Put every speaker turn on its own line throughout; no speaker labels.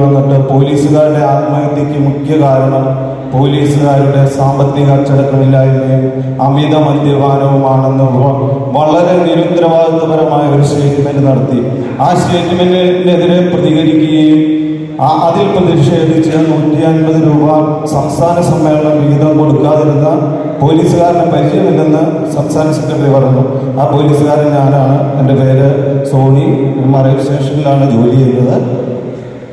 വന്നിട്ട് പോലീസുകാരുടെ ആത്മഹത്യക്ക് മുഖ്യ കാരണം പോലീസുകാരുടെ സാമ്പത്തിക അച്ചടക്കമില്ലായ്മയും അമിത മദ്യപാനവുമാണെന്ന് വളരെ നിരുത്തരവാദിത്വപരമായ ഒരു സ്റ്റേറ്റ്മെന്റ് നടത്തി. ആ സ്റ്റേറ്റ്മെന്റിനെതിരെ പ്രതികരിക്കുകയും അതിൽ പ്രതിഷേധിച്ച് നൂറ്റി അൻപത് രൂപ സംസ്ഥാന സമ്മേളനം വിഹിതം കൊടുക്കാതിരുന്ന പോലീസുകാരന് പരിചയമില്ലെന്ന് സംസ്ഥാന സെക്രട്ടറി പറഞ്ഞു. ആ പോലീസുകാരൻ ഞാനാണ്. എന്റെ പേര് സോണി. മറൈൻ സ്റ്റേഷനിലാണ് ജോലി ചെയ്യുന്നത്.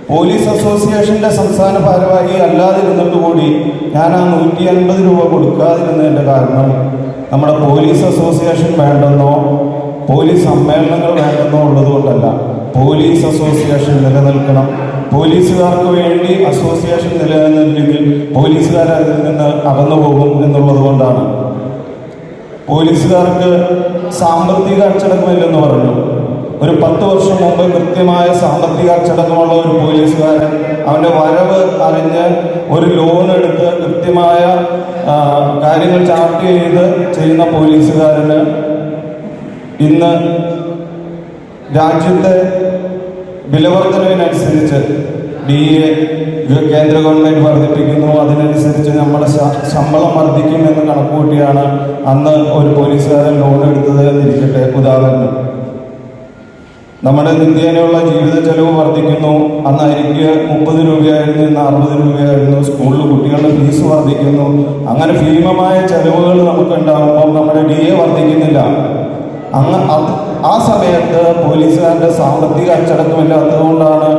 പോലീസ് അസോസിയേഷന്റെ സംസ്ഥാന ഭാരവാഹി അല്ലാതിരുന്നിട്ട് ഞാൻ ആ നൂറ്റി അൻപത് രൂപ കൊടുക്കാതിരുന്നതിന്റെ കാരണം നമ്മുടെ പോലീസ് അസോസിയേഷൻ വേണ്ടെന്നോ പോലീസ് സമ്മേളനങ്ങൾ വേണ്ടെന്നോ ഉള്ളതുകൊണ്ടല്ല പോലീസ് അസോസിയേഷൻ നിലനിൽക്കണം. പോലീസുകാർക്ക് വേണ്ടി അസോസിയേഷൻ നിലനിന്നില്ലെങ്കിൽ പോലീസുകാർ അതിൽ നിന്ന് അകന്നു പോകും എന്നുള്ളത് കൊണ്ടാണ്. പോലീസുകാർക്ക് സാമ്പത്തിക അച്ചടക്കമില്ലെന്ന് പറഞ്ഞു. ഒരു പത്ത് വർഷം മുമ്പ് കൃത്യമായ സാമ്പത്തിക അച്ചടക്കമുള്ള ഒരു പോലീസുകാരൻ അവന്റെ വരവ് അറിഞ്ഞ് ഒരു ലോൺ എടുത്ത് കൃത്യമായ കാര്യങ്ങൾ ചാർട്ട് ചെയ്ത് ചെയ്യുന്ന പോലീസുകാരന് ഇന്ന് രാജ്യത്തെ വിലവർദ്ധനവിനനുസരിച്ച് ഡി എ കേന്ദ്ര ഗവൺമെന്റ് വർദ്ധിപ്പിക്കുന്നു. അതിനനുസരിച്ച് നമ്മുടെ ശമ്പളം വർദ്ധിക്കും എന്ന് കണക്കുകൂട്ടിയാണ് അന്ന് ഒരു പോലീസുകാരൻ ലോൺ എടുത്തത് എന്നിരിക്കട്ടെ. ഉദാഹരണം നമ്മുടെ നിത്യേനയുള്ള ജീവിത ചെലവ് വർദ്ധിക്കുന്നു. അന്ന് അരിക്ക് മുപ്പത് രൂപയായിരുന്നു ഇന്ന് അറുപത് രൂപയായിരുന്നു. സ്കൂളിൽ കുട്ടികളുടെ ഫീസ് വർദ്ധിക്കുന്നു. അങ്ങനെ ഭീമമായ ചെലവുകൾ നമുക്ക് ഉണ്ടാകുമ്പോൾ നമ്മുടെ ഡി എ വർദ്ധിക്കുന്നില്ല. അങ്ങ് ആ സമയത്ത് പോലീസുകാരുടെ സാമ്പത്തിക അച്ചടക്കമില്ലാത്തതുകൊണ്ടാണ്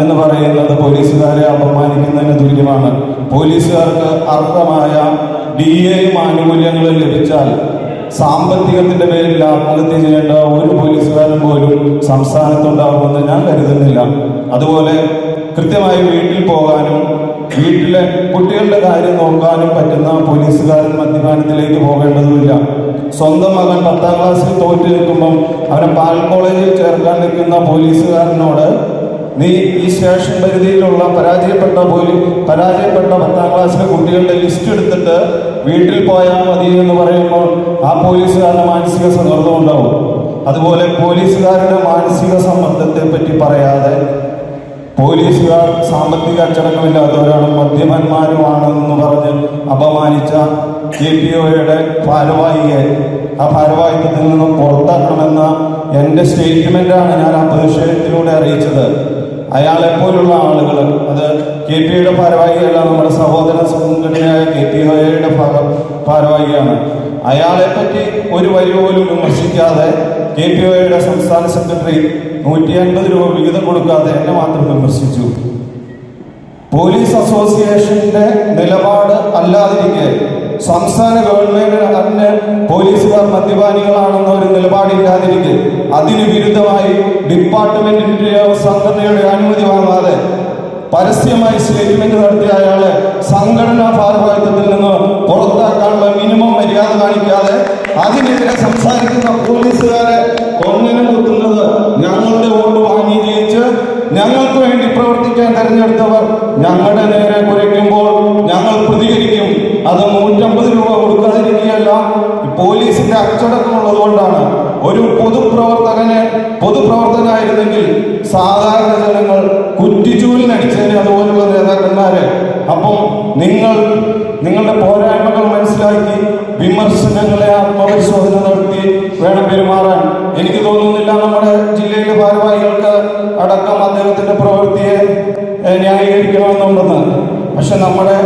എന്ന് പറയുന്നത് പോലീസുകാരെ അപമാനിക്കുന്നതിന് തുല്യമാണ്. പോലീസുകാർക്ക് അർഹമായ ഡി എയും ആനുകൂല്യങ്ങളും ലഭിച്ചാൽ സാമ്പത്തികത്തിന്റെ പേരിൽ ആത്മഹത്യ ചെയ്യേണ്ട ഒരു പോലീസുകാരൻ പോലും സംസ്ഥാനത്തുണ്ടാകുമെന്ന് ഞാൻ കരുതുന്നില്ല. അതുപോലെ കൃത്യമായി വീട്ടിൽ പോകാനും വീട്ടിലെ കുട്ടികളുടെ കാര്യം നോക്കാനും പറ്റുന്ന പോലീസുകാരൻ മദ്യപാനത്തിലേക്ക് പോകേണ്ടതുമില്ല. സ്വന്തം മകൻ പത്താം ക്ലാസ്സിൽ തോറ്റു നിൽക്കുമ്പം അവനെ പാൽ കോളേജിൽ ചേർക്കാൻ നിൽക്കുന്ന പോലീസുകാരനോട് നീ ഈ സ്റ്റേഷൻ പരിധിയിലുള്ള പരാജയപ്പെട്ട പോലും പരാജയപ്പെട്ട പത്താം ക്ലാസ്സിലെ കുട്ടികളുടെ ലിസ്റ്റ് എടുത്തിട്ട് വീട്ടിൽ പോയാൽ മതി എന്ന് പറയുമ്പോൾ ആ പോലീസുകാരുടെ മാനസിക സമ്മർദ്ദം ഉണ്ടാവും. അതുപോലെ പോലീസുകാരുടെ മാനസിക സമ്മർദ്ദത്തെ പറ്റി പറയാതെ പോലീസുകാർ സാമ്പത്തിക അച്ചടക്കമില്ലാത്തവരാണ് മദ്യപന്മാരുമാണെന്ന് പറഞ്ഞ് അപമാനിച്ച കെ പി ഒയുടെ ഭാരവാഹിയെ ആ ഭാരവാഹിത്വത്തിൽ നിന്നും പുറത്താക്കണമെന്ന എന്റെ സ്റ്റേറ്റ്മെന്റാണ് ഞാൻ ആ പ്രതിഷേധത്തിലൂടെ അറിയിച്ചത്. അയാളെപ്പോലുള്ള ആളുകൾ അത് കെ പി ഐയുടെ ഭാരവാഹിയല്ല നമ്മുടെ സഹോദര സംഘടനയായ കെ പി ഐയുടെ ഭാരവാഹിയാണ്. അയാളെ പറ്റി ഒരു വരി പോലും വിമർശിക്കാതെ കെ പി ഒയുടെ സംസ്ഥാന സെക്രട്ടറി നൂറ്റി അൻപത് രൂപ വിഹിതം കൊടുക്കാതെ എന്നെ മാത്രം വിമർശിച്ചു. പോലീസ് അസോസിയേഷന്റെ നിലപാട് അല്ലാതിരിക്കെ സംസ്ഥാന ഗവൺമെന്റ് തന്നെ പോലീസുകാർ മദ്യപാനികളാണെന്ന ഒരു നിലപാടില്ലാതിരിക്കെ അതിന് വിരുദ്ധമായി ഡിപ്പാർട്ട്മെന്റിന്റെ സംഘടനയുടെ അനുമതി വാങ്ങാതെ പരസ്യമായി സ്റ്റേറ്റ്മെന്റ് നടത്തിയ അയാളെ സംഘടനാ ഭാരവാഹിത്വത്തിൽ നിന്ന് പുറത്താക്കാനുള്ള മിനിമം മര്യാദ കാണിക്കാതെ അതിനെതിരെ സംസാരിക്കുന്ന പോലീസുകാരെ കൊന്നിനെ കുത്തുന്നത് ഞങ്ങളുടെ വോട്ട് വാങ്ങി ജയിച്ച് ഞങ്ങൾക്ക് വേണ്ടി പ്രവർത്തിക്കാൻ തെരഞ്ഞെടുത്തവർ ഞങ്ങളുടെ നേരെ കുരയ്ക്കുമ്പോൾ ഞങ്ങൾ പ്രതികരിക്കും. അത് പോലീസിന്റെ അച്ചടക്കമുള്ളത് കൊണ്ടാണ്. ഒരു പൊതുപ്രവർത്തകനെ പൊതുപ്രവർത്തകനായിരുന്നെങ്കിൽ സാധാരണ ജനങ്ങൾ കുറ്റിച്ചൂലിനടിച്ചതിന് അതുപോലുള്ള നേതാക്കന്മാരെ. അപ്പം നിങ്ങൾ നിങ്ങളുടെ പോരായ്മകൾ മനസ്സിലാക്കി വിമർശനങ്ങളെ ആത്മപരിശോധന നടത്തി വേണം പെരുമാറാൻ. എനിക്ക് തോന്നുന്നില്ല നമ്മുടെ ജില്ലയിലെ ഭാരവാഹികൾക്ക് അടക്കം അദ്ദേഹത്തിന്റെ പ്രവൃത്തിയെ ന്യായീകരിക്കണമെന്നുണ്ടെന്ന്. പക്ഷെ നമ്മുടെ